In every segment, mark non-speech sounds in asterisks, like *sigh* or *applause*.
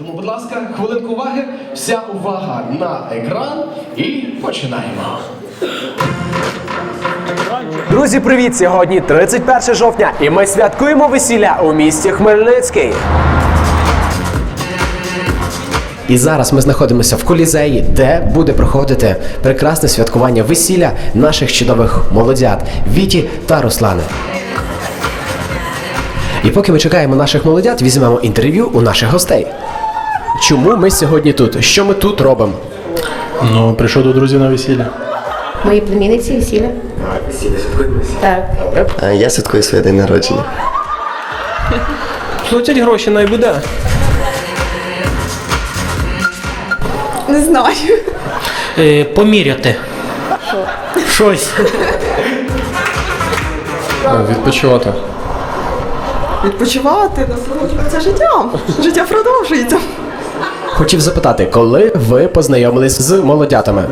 Тому, будь ласка, хвилинку уваги, вся увага на екран і починаємо. Друзі, привіт! Сьогодні 31 жовтня, і ми святкуємо весілля у місті Хмельницький. І зараз ми знаходимося в колізеї, де буде проходити прекрасне святкування весілля наших чудових молодят Віті та Руслани. І поки ми чекаємо наших молодят, візьмемо інтерв'ю у наших гостей. Чому ми сьогодні тут? Що ми тут робимо? Ну, прийшов до друзів на весілля. Мої племінниці весілля. Так. А я святкую своє день народження. Платять гроші на буде. Не знаю. Е, поміряти. Щось. Відпочивати. Відпочивати, насолоджуватися життям. Життя продовжується. Хотів запитати, коли ви познайомились з молодятами?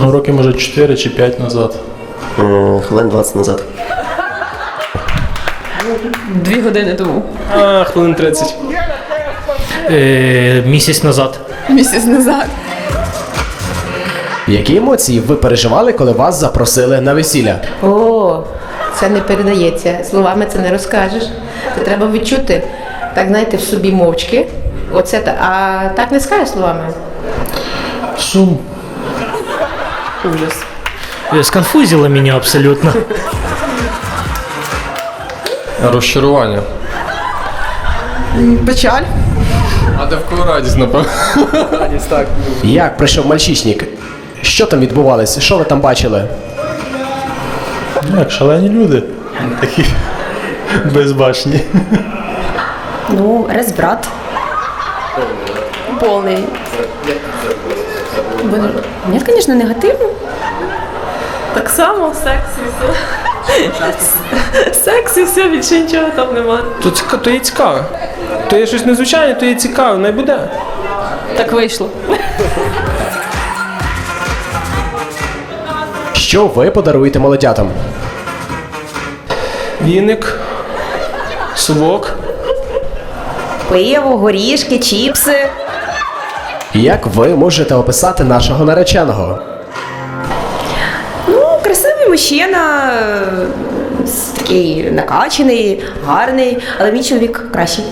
Ну, роки, може, 4 чи 5 назад. М, Хвилин 20 назад. Дві години тому. А, хвилин 30. Е, місяць назад. Місяць назад. Які емоції ви переживали, коли вас запросили на весілля? О, це не передається. Словами це не розкажеш. Це треба відчути, так знаєте, в собі мовчки. Оце та. А так не скажеш словами. Сум. Ужас. Е, сконфузило мене абсолютно. Розчарування. Печаль. А де в кого радість, напевно? Як прийшов мальчишник? Що там відбувалося? Що ви там бачили? Ну, як шалені люди. Такі безбашні. Ну, разврат. Повний. Бо- Нет, конечно, негативно. Так само секс і все. Секс і все, більше нічого там немає. То, ціка- то є цікаве. То є щось незвичайне, то є цікаве, не буде. Так вийшло. Що ви подаруєте молодятам? Віник, совок. Пиво, горішки, чіпси. Як ви можете описати нашого нареченого? Ну, красивий мужчина, е, такий накачаний, гарний, але мій чоловік кращий.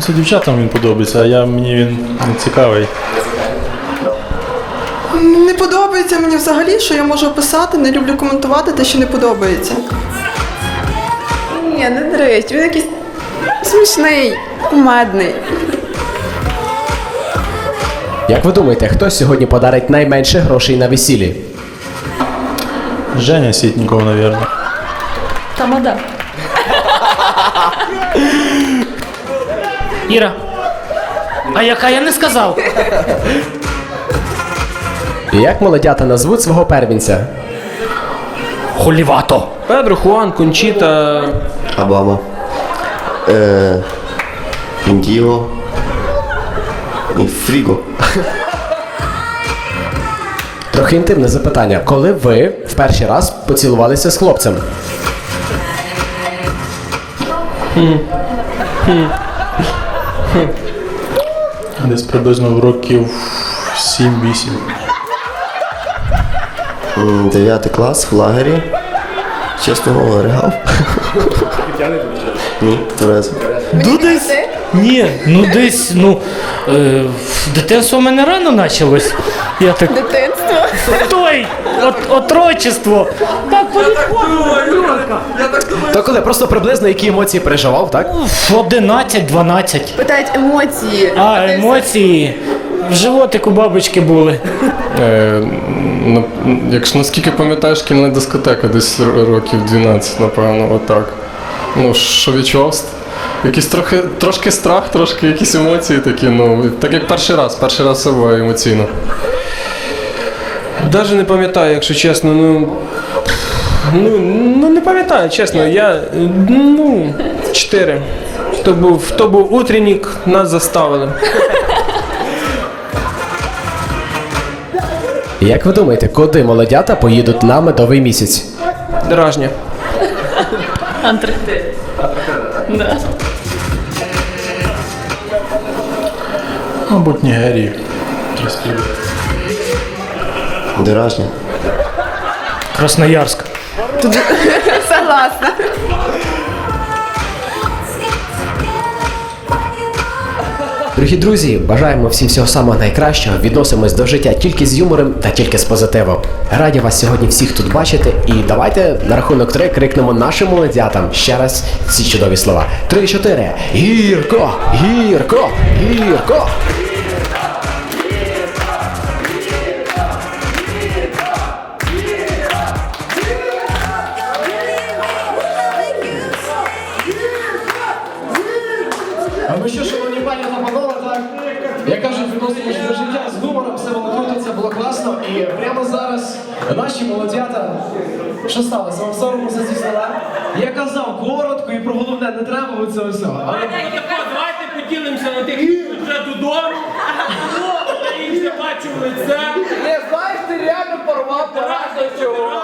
Це дівчатам він подобається, а я мені він не цікавий. Не подобається мені взагалі, що я можу описати, не люблю коментувати те, що не подобається. Ні, не дрить, він якийсь смішний, кумедний. Як ви думаєте, хто сьогодні подарить найменше грошей на весіллі? Женя Сітніков, мабуть. Тамада. Іра. А яка я не сказав? Як молодята назвуть свого первінця? Холівато. Педро, Хуан, Кончіта. Обама. Е, Індіго. І Фріго. Трохи інтимне запитання. Коли ви в перший раз поцілувалися з хлопцем? Десь приблизно в років 7-8. Дев'ятий клас в лагері. Чесно мова, ригав. Ні, Тереза. Ну десь. Ні, ну десь, ну. Е, дитинство в мене рано почалось. Я так. Дитинство? Той! От, отрочество. Так Юрка. То коли просто приблизно які емоції переживав, так? В 11-12. Питають емоції. А, емоції. В животику бабочки були. Е, на- якщо наскільки пам'ятаєш, шкільна дискотека десь р- років 12, напевно, отак. Ну, що відчував? Якийсь трохи, трошки страх, трошки якісь емоції такі, ну, так як перший раз, перший раз це себе емоційно. Навіть не пам'ятаю, якщо чесно, ну. Ну, ну не пам'ятаю, чесно. Я. Ну, чотири. То був, то був утренник, нас заставили. Як ви думаєте, куди молодята поїдуть на медовий місяць? Дражня. Мабуть, Нігерії. Деражня. Красноярськ. *laughs* Согласна. Дорогі друзі, бажаємо всім всього самого найкращого. Відносимось до життя тільки з юмором та тільки з позитивом. Раді вас сьогодні всіх тут бачити. І давайте на рахунок три крикнемо нашим молодятам ще раз ці чудові слова. Три-чотири. Гірко! Гірко! Гірко! І прямо зараз наші молодята. Що сталося? Вам соромно за ці слова? Я казав коротко і про головне не треба цього всього. Але Давайте поділимося на тих, хто вже додому. Я їх лице. не знаєш, ти реально порвав поразу чого?